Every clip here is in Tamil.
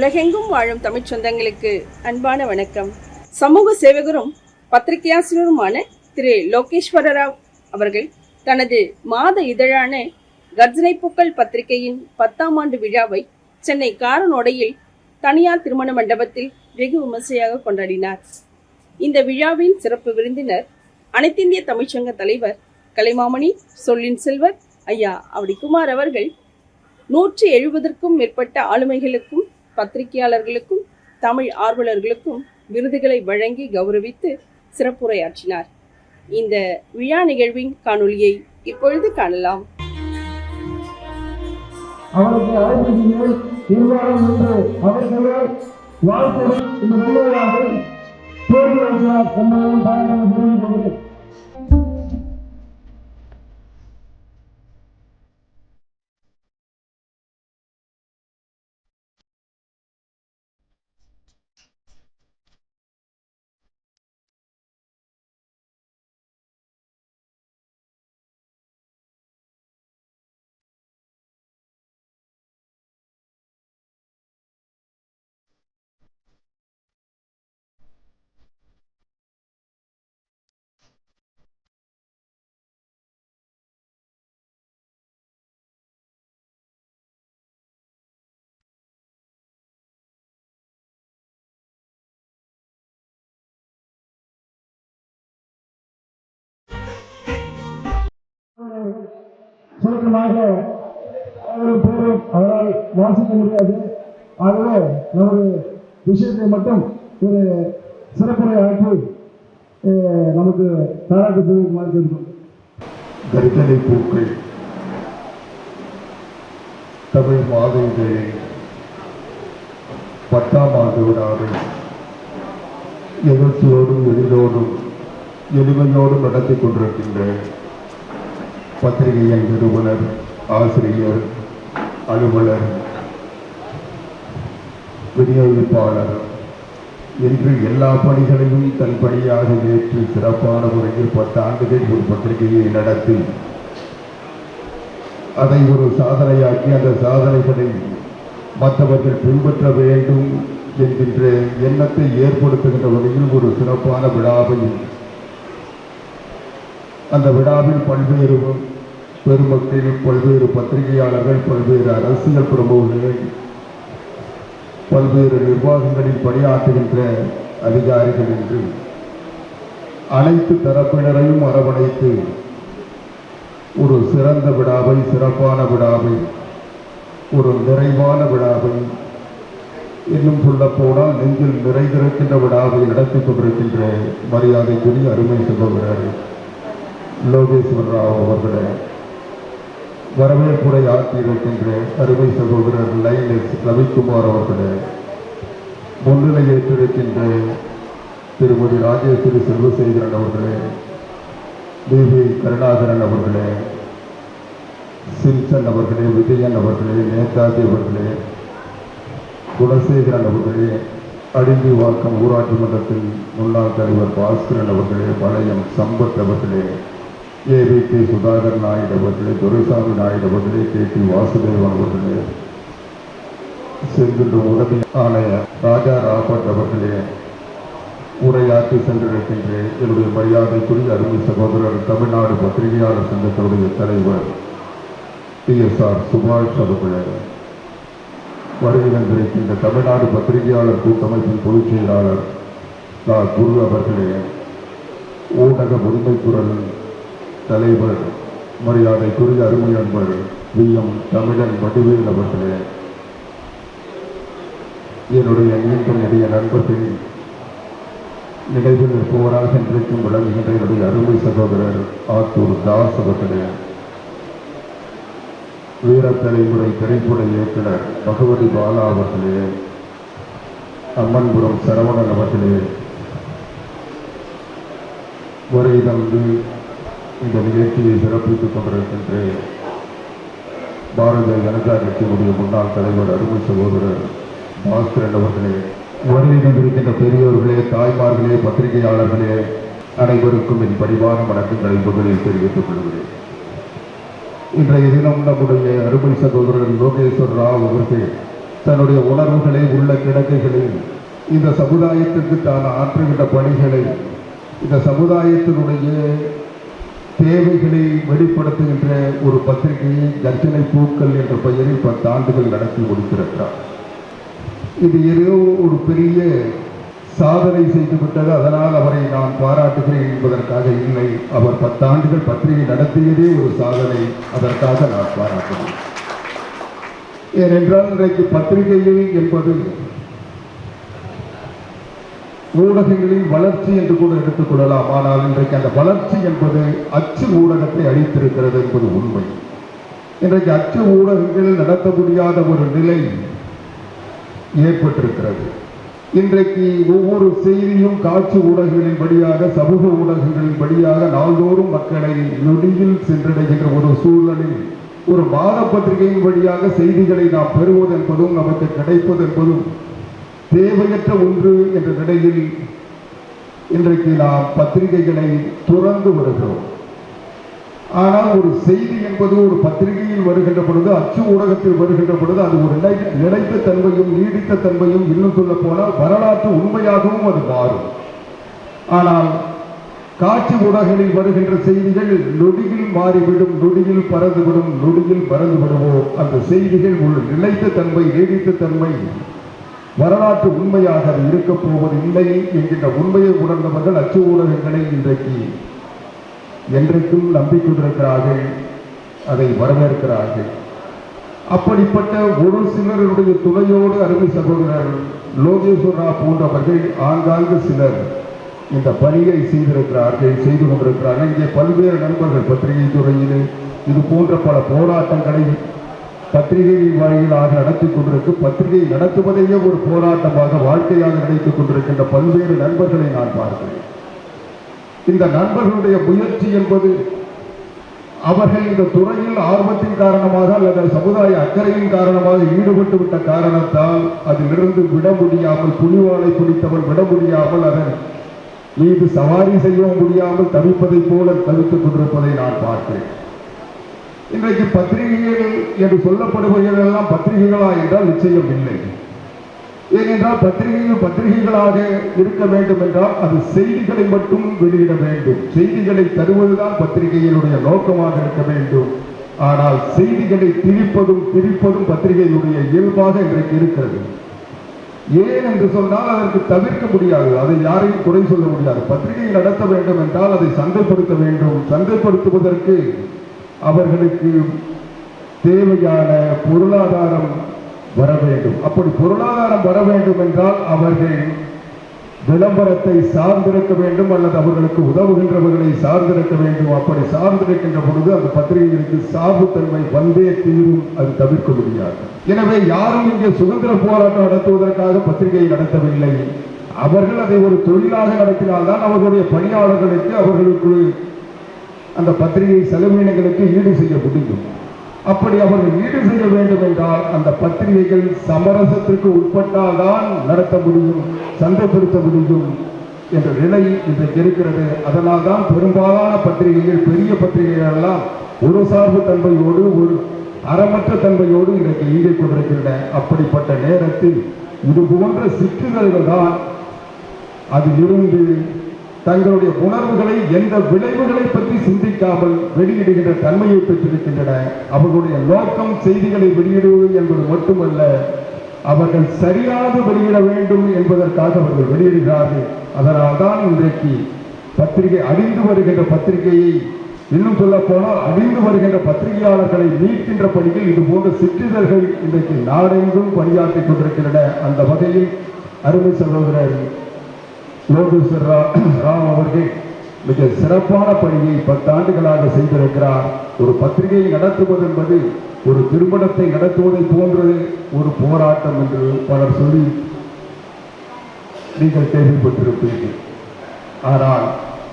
உலகெங்கும் வாழும் தமிழ் சொந்தங்களுக்கு அன்பான வணக்கம். சமூக சேவகரும் பத்திரிகையாசிரியருமான திரு. லோகேஸ்வர ராவ் அவர்கள் தனது மாத இதழான கர்ஜனை பூக்கள் பத்திரிகையின் பத்தாம் ஆண்டு விழாவை சென்னை காரனோடையில் தனியார் திருமண மண்டபத்தில் வெகு விமர்சையாக கொண்டாடினார். இந்த விழாவின் சிறப்பு விருந்தினர் அனைத்திந்திய தமிழ்ச்சங்க தலைவர் கலைமாமணி சொல்லின் செல்வர் ஐயா அவடி குமார் அவர்கள் நூற்றி எழுபதற்கும் மேற்பட்ட ஆளுமைகளுக்கும் பத்திரிகையாளர்களுக்கும் தமிழ் ஆர்வலர்களுக்கும் விருதுகளை வழங்கி கௌரவித்து சிறப்புரையாற்றினார். இந்த விழா நிகழ்வின் காணொலியை இப்பொழுது காணலாம். அவருக்கு என்று அவர்களே இந்த சுருக்கமாக அவர்கள் பேரும் அவரால் வாசிக்க முடியாது. ஆகவே நமது விஷயத்தை மட்டும் ஒரு சிறப்புரை ஆற்றி நமக்கு பாராட்டு தெரிவிக்குமாறு கேட்கிறோம் கரித்தலை பூக்கள் தமிழ் மாத இதழை பத்தாம் ஆண்டு விழாவை எழுச்சியோடும் எளிதோடும் எளிமையோடும் நடத்தி கொண்டிருக்கின்ற பத்திரிகையின் நிறுவனர் ஆசிரியர் அலுவலர் விநியோகிப்பாளர் என்று எல்லா பணிகளையும் தன் பணியாக ஏற்று சிறப்பான முறையில் பத்தாண்டுகள் ஒரு பத்திரிகையை நடத்தி அதை ஒரு சாதனையாக்கி அந்த சாதனைகளை மற்றவர்கள் பின்பற்ற வேண்டும் என்கின்ற எண்ணத்தை ஏற்படுத்துகின்ற வகையில் ஒரு சிறப்பான விழாவை அந்த விழாவில் பல்வேறு பெருமக்கள் பல்வேறு பத்திரிகையாளர்கள் பல்வேறு அரசியல் பிரமுகர்கள் பல்வேறு நிர்வாகங்களில் பணியாற்றுகின்ற அதிகாரிகள் என்று அனைத்து தரப்பினரையும் அரவணைத்து ஒரு சிறந்த விழாவை சிறப்பான விழாவை ஒரு நிறைவான விழாவை இன்னும் சொல்லப்போனால் நெஞ்சில் நிறைந்திருக்கின்ற விழாவை நடத்தி கொண்டிருக்கின்ற மரியாதைக்குரிய அருமை சகோதரர். லோகேஸ்வர ராவ் அவர்களே வரவேற்புரை ஆற்றியிருக்கின்ற அருமை சகோதரர் லைனஸ் ரவிக்குமார் அவர்களே முன்னிலை ஏற்றிருக்கின்ற திருமதி ராஜேஸ்வரி செல்வசேகரன் அவர்களே தேவி கருணாகரன் அவர்களே சிம்சன் அவர்களே விஜயன் அவர்களே நேதாஜி அவர்களே குணசேகரன் அவர்களே அடிந்திவாக்கம் ஊராட்சி மன்றத்தின் முன்னாள் தலைவர் பாஸ்கரன் அவர்களே பழையம் சம்பத் அவர்களே ஏ கே சுதாகர் நாயுடு அவர்களே துரைசாமி நாயுடு அவர்களே கே பி வாசுதேவன் அவர்களே செங்குன்ற உதவி ராஜா ராபர்ட் அவர்களே உரையாற்றி சென்றிருக்கின்ற என்னுடைய மரியாதைக்குரிய அருமை சகோதரர் தமிழ்நாடு பத்திரிகையாளர் சங்கத்தினுடைய தலைவர் டி எஸ் ஆர் சுபாஷ் அவர்களே. வருகை தமிழ்நாடு பத்திரிகையாளர் கூட்டமைப்பின் பொதுச் செயலாளர் குரு அவர்களே ஊடக உரிமைக்குரல் தலைவர் மரியாதைக்குரிய அருமை அன்பர் வி எம் தமிழன் வடிவேல் அவர்களே. என்னுடைய மீண்டும் நிறைய நண்பர்கள் நினைவில் இருப்பவராக இன்றைக்கும் விளங்குகின்ற என்னுடைய அருமை சகோதரர் ஆத்தூர் தாஸ் அவர்களே. வீர தலைமுறை திரைப்பட இயக்குனர் பகவதி பாலா அவர்களே. அம்மன்புரம் சரவணன் அவர்களே. வருகை தந்து இந்த நிகழ்ச்சியை சிறப்பித்துக் கொண்டிருக்கின்ற பாரதிய ஜனதா கட்சியினுடைய முன்னாள் தலைவர் அருமை சகோதரர் பாஸ்கரன் அவர்களே வருகை தந்திருக்கின்ற பெரியோர்களே தாய்மார்களே பத்திரிகையாளர்களே அனைவருக்கும் என் பணிவான வணக்கங்களை முதலில் தெரிவித்துக் கொள்கிறேன். இன்றைய தினம் நம்முடைய அருமை சகோதரர் லோகேஸ்வர் ராவ் அவர்கள் தன்னுடைய உணர்வுகளை உள்ள கிடக்கைகளை இந்த சமுதாயத்திற்கு தான் ஆற்றுகின்ற பணிகளை இந்த சமுதாயத்தினுடைய தேவைகளை வெளிப்படுத்துகின்ற ஒரு பத்திரிகையை கர்ஜனை பூக்கள் என்ற பெயரில் பத்து ஆண்டுகள் நடத்தி கொடுத்திருக்கிறார் இது ஏதோ ஒரு பெரிய சாதனை செய்துவிட்டது அதனால் அவரை நான் பாராட்டுகிறேன் என்பதற்காக இல்லை. அவர் பத்தாண்டுகள் பத்திரிகை நடத்தியதே ஒரு சாதனை. அதற்காக நான் பாராட்டுகிறேன். ஏனென்றால் இன்றைக்கு பத்திரிகையை என்பது ஊடகங்களின் வளர்ச்சி என்று கூட எடுத்துக்கொள்ளலாம் ஆனால் இன்றைக்கு அந்த வளர்ச்சி என்பது அச்சு ஊடகத்தை அழித்திருக்கிறது என்பது உண்மை. இன்றைக்கு அச்சு ஊடகங்கள் நடத்த முடியாத ஒரு நிலை ஏற்பட்டிருக்கிறது. இன்றைக்கு ஒவ்வொரு செய்தியும் காட்சி ஊடகங்களின் வழியாக சமூக ஊடகங்களின் வழியாக நாள்தோறும் மக்களை நொடியில் சென்றடைகின்ற ஒரு சூழலில் ஒரு மாத பத்திரிகையின் வழியாக செய்திகளை நாம் பெறுவது என்பதும் நமக்கு கிடைப்பது என்பதும் தேவையற்ற ஒன்று என்ற நிலையில் இன்றைக்கு நாம் பத்திரிகைகளை துறந்து வருகிறோம். ஆனால் ஒரு செய்தி என்பது ஒரு பத்திரிகையில் வருகின்ற பொழுது அச்சு ஊடகத்தில் வருகின்ற பொழுது அது ஒரு நிலை நிலைத்த தன்மையும் நீடித்த தன்மையும் இன்னும் சொல்ல போனால் வரலாற்று உண்மையாகவும் அது மாறும். ஆனால் காட்சி ஊடகங்களில் வருகின்ற செய்திகள் நொடியில் மாறிவிடும் நொடியில் பறந்துவிடும் நொடியில் பறந்துவிடுவோம் அந்த செய்திகள் ஒரு நிலைத்த தன்மை நீடித்த தன்மை வரலாற்று உண்மையாக இருக்கப் போவது இல்லை என்கின்ற உண்மையை உணர்ந்தவர்கள் அச்சு ஊடகங்களை இன்றைக்கு என்றைக்கும் நம்பிக்கொண்டிருக்கிறார்கள் அதை வரவேற்கிறார்கள். அப்படிப்பட்ட ஒரு சிலருடைய துணையோடு அருமை சகோதரர் லோகேஸ்வரா போன்றவர்கள் ஆங்காங்கு சிலர் இந்த பணியை செய்திருக்கிறார்கள் செய்து கொண்டிருக்கிறார்கள். இங்கே பல்வேறு நண்பர்கள் பத்திரிகை துறையில் இது போன்ற பல போராட்டங்களை பத்திரிகை வாயிலாக நடத்தி கொண்டிருக்கு. பத்திரிகை நடத்துவதையே ஒரு போராட்டமாக வாழ்க்கையாக நினைத்துக் கொண்டிருக்கின்ற பல்வேறு நண்பர்களை நான் பார்க்கிறேன். இந்த நண்பர்களுடைய முயற்சி என்பது அவர்கள் இந்த துறையில் ஆர்வத்தின் காரணமாக அல்லது சமுதாய அக்கறையின் காரணமாக ஈடுபட்டு விட்ட காரணத்தால் அதிலிருந்து விட முடியாமல் புலிவாலை பிடித்தவன் விட முடியாமல் அதன் மீது சவாரி செய்ய முடியாமல் தவிப்பதைப் போல தவித்துக் கொண்டிருப்பதை நான் பார்க்கிறேன். இன்றைக்கு பத்திரிகைகள் என்று சொல்லப்படுபவர்களெல்லாம் பத்திரிகைகளா என்றால் நிச்சயம் இல்லை. ஏனென்றால் பத்திரிகைகள் பத்திரிகைகளாக இருக்க வேண்டும் என்றால் அது செய்திகளை மட்டும் வெளியிட வேண்டும். செய்திகளை தருவதுதான் பத்திரிகையினுடைய நோக்கமாக இருக்க வேண்டும். ஆனால் செய்திகளை திரிப்பதும் பிரிப்பதும் பத்திரிகையினுடைய இயல்பாக இன்றைக்கு இருக்கிறது. ஏன் என்று சொன்னால் அதற்கு தவிர்க்க முடியாது. அதை யாரையும் குறை சொல்ல முடியாது. பத்திரிகை நடத்த வேண்டும் என்றால் அதை சந்தைப்படுத்த வேண்டும். சந்தைப்படுத்துவதற்கு அவர்களுக்கு தேவையான பொருளாதாரம் வர வேண்டும். அப்படி பொருளாதாரம் வர வேண்டும் என்றால் அவர்கள் விளம்பரத்தை சார்ந்திருக்க வேண்டும் அல்லது அவர்களுக்கு உதவுகின்றவர்களை சார்ந்திருக்க வேண்டும். அப்படி சார்ந்திருக்கின்ற பொழுது அந்த பத்திரிகைகளுக்கு சார்புத்தன்மை வந்தே தீரும் அது தவிர்க்க முடியாது. எனவே யாரும் இங்கே சுதந்திர போராட்டம் நடத்துவதற்காக பத்திரிகையை நடத்தவில்லை. அவர்கள் அதை ஒரு தொழிலாக நடத்தினால்தான் அவர்களுடைய பணியாளர்களுக்கு அவர்களுக்கு அந்த பத்திரிகை செலவினங்களுக்கு ஈடு செய்ய முடியும். அப்படி அவர்கள் ஈடு செய்ய வேண்டும் என்றால் அந்த பத்திரிகைகள் சமரசத்திற்கு உட்பட்டால்தான் நடத்த முடியும் சந்தைப்படுத்த முடியும் என்ற நிலை இன்றைக்கு இருக்கிறது. அதனால் தான் பெரும்பாலான பத்திரிகைகள் பெரிய பத்திரிகைகள் எல்லாம் ஒரு சார்பு தன்மையோடு ஒரு அறமற்ற தன்மையோடு இன்றைக்கு ஈடை கொண்டிருக்கின்றன. அப்படிப்பட்ட நேரத்தில் இது போன்ற சிக்கல்கள் தான் அதில் இருந்து தங்களுடைய உணர்வுகளை எந்த விளைவுகளை பற்றி சிந்திக்காமல் வெளியிடுகின்ற தன்மையை பெற்றிருக்கின்றன. அவர்களுடைய நோக்கம் செய்திகளை வெளியிடுவது என்பது மட்டுமல்ல அவர்கள் சரியாக வெளியிட வேண்டும் என்பதற்காக அவர்கள் வெளியிடுகிறார்கள். அதனால்தான் இன்றைக்கு பத்திரிகை அழிந்து வருகின்ற பத்திரிகையை இன்னும் சொல்ல போனால் அழிந்து வருகின்ற பத்திரிகையாளர்களை மீட்கின்ற பணியில் இது போன்ற சிற்றிதழ்கள் இன்றைக்கு நாடெங்கும் பணியாற்றிக் கொண்டிருக்கின்றன. அந்த வகையில் அருமை சகோதரர் லோகேஸ்வர் ராவ் அவர்கள் மிக சிறப்பான பணியை பத்தாண்டுகளாக செய்திருக்கிறார். ஒரு பத்திரிகையை நடத்துவது என்பது ஒரு திருமணத்தை நடத்துவதை போன்றது ஒரு போராட்டம் என்று பலர் சொல்லி நீங்கள் கேள்விப்பட்டிருப்பீர்கள். ஆனால்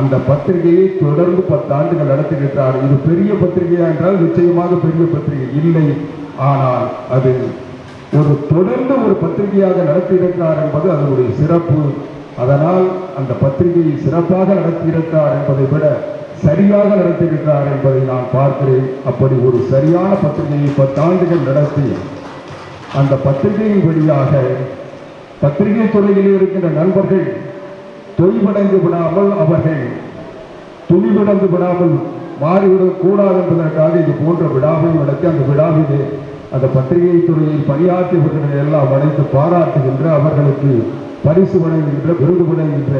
அந்த பத்திரிகையை தொடர்ந்து பத்தாண்டுகள் நடத்துகின்றார். இது பெரிய பத்திரிகையா என்றால் நிச்சயமாக பெரிய பத்திரிகை இல்லை. ஆனால் அது ஒரு தொடர்ந்து ஒரு பத்திரிகையாக நடத்தியிருக்கிறார் என்பது அதனுடைய சிறப்பு. அதனால் அந்த பத்திரிகையை சிறப்பாக நடத்தியிருக்கிறார் என்பதை விட சரியாக நடத்தியிருக்கிறார் என்பதை நான் பார்க்கிறேன். அப்படி ஒரு சரியான பத்திரிகையை பத்தாண்டுகள் நடத்தி அந்த பத்திரிகையின் வழியாக பத்திரிகை துறையில் இருக்கின்ற நண்பர்கள் தொய்வடைந்து விடாமல் அவர்கள் துணிவிழந்து விடாமல் மாறிவிடக் கூடாது என்பதற்காக இது போன்ற விழாவை நடத்தி அந்த விழாவிலே அந்த பத்திரிகை துறையில் பணியாற்றியவர்களை எல்லாம் அழைத்து பாராட்டுகின்ற அவர்களுக்கு பரிசு வழங்குகின்ற விருது வழங்குகின்ற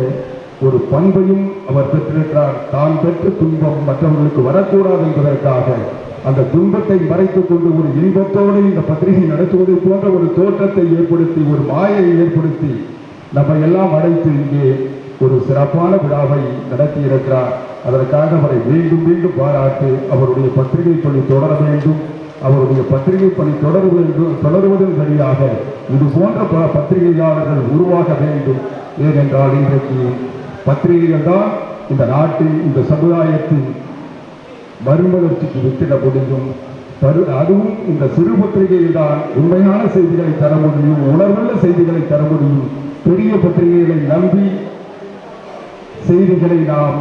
ஒரு பண்பையும் அவர் பெற்றிருக்கிறார். தான் பெற்ற துன்பம் மற்றவர்களுக்கு வரக்கூடாது என்பதற்காக அந்த துன்பத்தை மறைத்துக் கொண்டு ஒரு இன்பத்தோடு இந்த பத்திரிகை நடத்துவது போன்ற ஒரு தோற்றத்தை ஏற்படுத்தி ஒரு மாயை ஏற்படுத்தி நம்ம எல்லாம் அடைத்து இங்கே ஒரு சிறப்பான விழாவை நடத்தி இருக்கிறார் அதற்காக அவரை மீண்டும் மீண்டும் பாராட்டு அவருடைய பத்திரிகை தொழில் தொடர வேண்டும். அவருடைய பத்திரிகை பணி தொடர்வது வேண்டும் தொடருவதன் வழியாக இது போன்ற பல பத்திரிகையாளர்கள் உருவாக வேண்டும். ஏனென்றால் இன்றைக்கு பத்திரிகைகள் தான் இந்த நாட்டில் இந்த சமுதாயத்தின் மறுமலர்ச்சிக்கு வித்திட முடியும். தரு அதுவும் இந்த சிறு பத்திரிகையில் தான் உண்மையான செய்திகளை தர முடியும் உணர்வுள்ள செய்திகளை தர முடியும். பெரிய பத்திரிகைகளை நம்பி செய்திகளை நாம்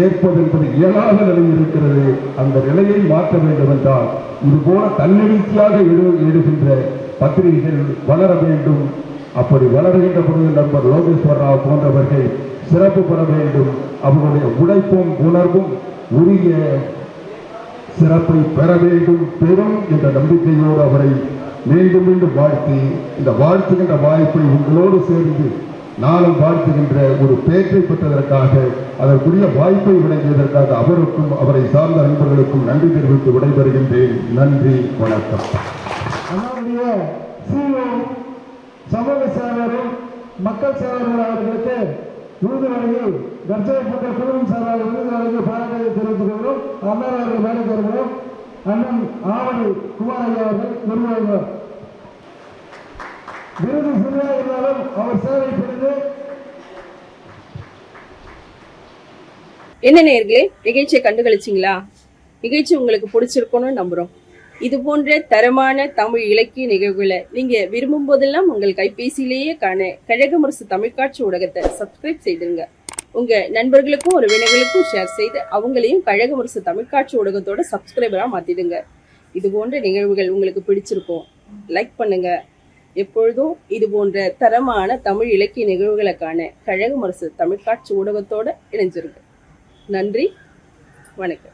ஏற்பது என்பது இயலாத நிலை இருக்கிறது. அந்த நிலையை மாற்ற வேண்டும் என்றால் இது போல தன்னெழுச்சியாக எழுகின்ற பத்திரிகைகள் வளர வேண்டும். அப்படி வளர்கின்ற பொழுது நண்பர் லோகேஸ்வர ராவ் போன்றவர்கள் சிறப்பு பெற வேண்டும். அவர்களுடைய உழைப்பும் உணர்வும் உரிய சிறப்பை பெற வேண்டும். பெறும் என்ற நம்பிக்கையோடு அவரை மீண்டும் மீண்டும் வாழ்த்தி இந்த வாழ்த்துகின்ற வாய்ப்பை உங்களோடு சேர்ந்து நானும் வாழ்த்துகின்ற ஒரு பேற்றை பெற்றதற்காக அதற்குரிய வாய்ப்பை வழங்கியதற்காக அவருக்கும் அவரை சார்ந்த நண்பர்களுக்கும் நன்றி தெரிவித்து விடைபெறுகின்றேன். நன்றி வணக்கம். சமூக சேவரும் மக்கள் சேவர்கள் அவர்களுக்கு விருது வழங்கி கர்ஜனைப்பட்ட குழுவின் சார்பாக விருது வழங்கி பாராட்டை தெரிவித்துக் கொள்கிறோம். அண்ணன் அவர்கள் மேலே தருகிறோம் அண்ணன் ஆவணி குமார் ஐயா அவர்கள் நிர்வாகிகள் விருது சிறியாக இருந்தாலும் அவர் சேவை புரிந்து. என்ன நேர்களே நிகழ்ச்சியை கண்டுகளிச்சிங்களா? நிகழ்ச்சி உங்களுக்கு பிடிச்சிருக்கணும்னு நம்புகிறோம் இது போன்ற தரமான தமிழ் இலக்கிய நிகழ்வுகளை நீங்கள் விரும்பும் போதெல்லாம் உங்கள் கைபேசியிலேயே காண கழகமுரசு தமிழ்காட்சி ஊடகத்தை சப்ஸ்கிரைப் செய்திருங்க. உங்கள் நண்பர்களுக்கும் உறவினர்களுக்கும் ஷேர் செய்து அவங்களையும் கழகமுரசு தமிழ்காட்சி ஊடகத்தோட சப்ஸ்கிரைபராக மாற்றிடுங்க இது போன்ற நிகழ்வுகள் உங்களுக்கு பிடிச்சிருக்கும். லைக் பண்ணுங்கள் எப்பொழுதும் இது போன்ற தரமான தமிழ் இலக்கிய நிகழ்வுகளுக்கான கழகம் அரசு தமிழ்காட்சி ஊடகத்தோடு இணைஞ்சிருக்கு நன்றி. வணக்கம்.